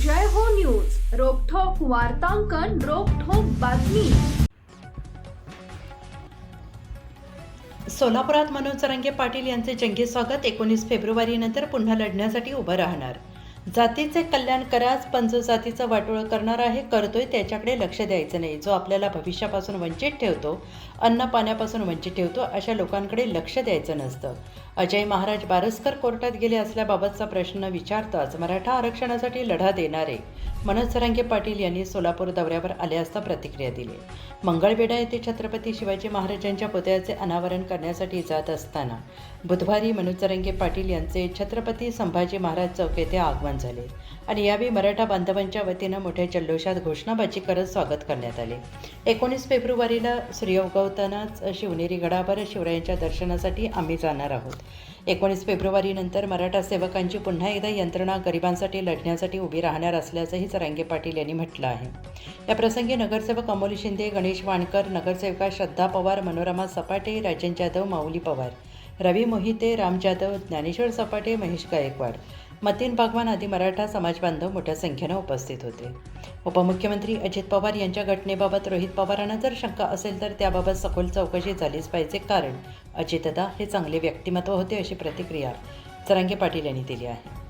जय हो न्यूज. रोकठोक वार्तांकन रोकठोक बातमी. सोलापुरात मनोज रंगे पाटील यांचे जंगी स्वागत एकोणीस फेब्रुवारी नंतर पुन्हा लढण्यासाठी उभं राहणार. जातीचे कल्याण कराच पण जो जातीचं वाटोळं करणार आहे करतोय त्याच्याकडे लक्ष द्यायचं नाही. जो आपल्याला भविष्यापासून वंचित ठेवतो अन्न पाण्यापासून वंचित ठेवतो अशा लोकांकडे लक्ष द्यायचं नसतं. अजय महाराज बारसकर कोर्टात गेले असल्याबाबतचा प्रश्न विचारताच मराठा आरक्षणासाठी लढा देणारे मनोज सरांगे पाटील यांनी सोलापूर दौऱ्यावर आले असता प्रतिक्रिया दिली. मंगळवेढा येथे छत्रपती शिवाजी महाराजांच्या पुतळ्याचे अनावरण करण्यासाठी जात असताना बुधवारी मनोज सरांगे पाटील यांचे छत्रपती संभाजी महाराज चौक येथे आगमन झाले आणि यावेळी मराठा बांधवांच्या वतीनं मोठ्या जल्लोषात घोषणाबाजी करत स्वागत करण्यात आले. एकोणीस फेब्रुवारीला सूर्य उगवतानाच शिवनेरी गडावर शिवरायांच्या दर्शनासाठी आम्ही जाणार आहोत. एकोणीस फेब्रुवारीनंतर मराठा सेवकांची पुन्हा एकदा यंत्रणा गरिबांसाठी लढण्यासाठी उभी राहणार असल्याचंही जरांगे पाटील यांनी म्हटलं आहे. या प्रसंगी नगरसेवक अमोल शिंदे गणेश वाणकर नगरसेविका श्रद्धा पवार मनोरमा सपाटे राजन जाधव माऊली पवार रवी मोहिते राम जाधव ज्ञानेश्वर सपाटे महेश गायकवाड मतीन बागवान आदी मराठा समाजबांधव मोठ्या संख्येनं उपस्थित होते. उपमुख्यमंत्री अजित पवार यांच्या घटनेबाबत रोहित पवारांना जर शंका असेल तर त्याबाबत सखोल चौकशी झालीच पाहिजे. कारण अजितदा हे चांगले व्यक्तिमत्व होते अशी प्रतिक्रिया जरांगे पाटील यांनी दिली आहे.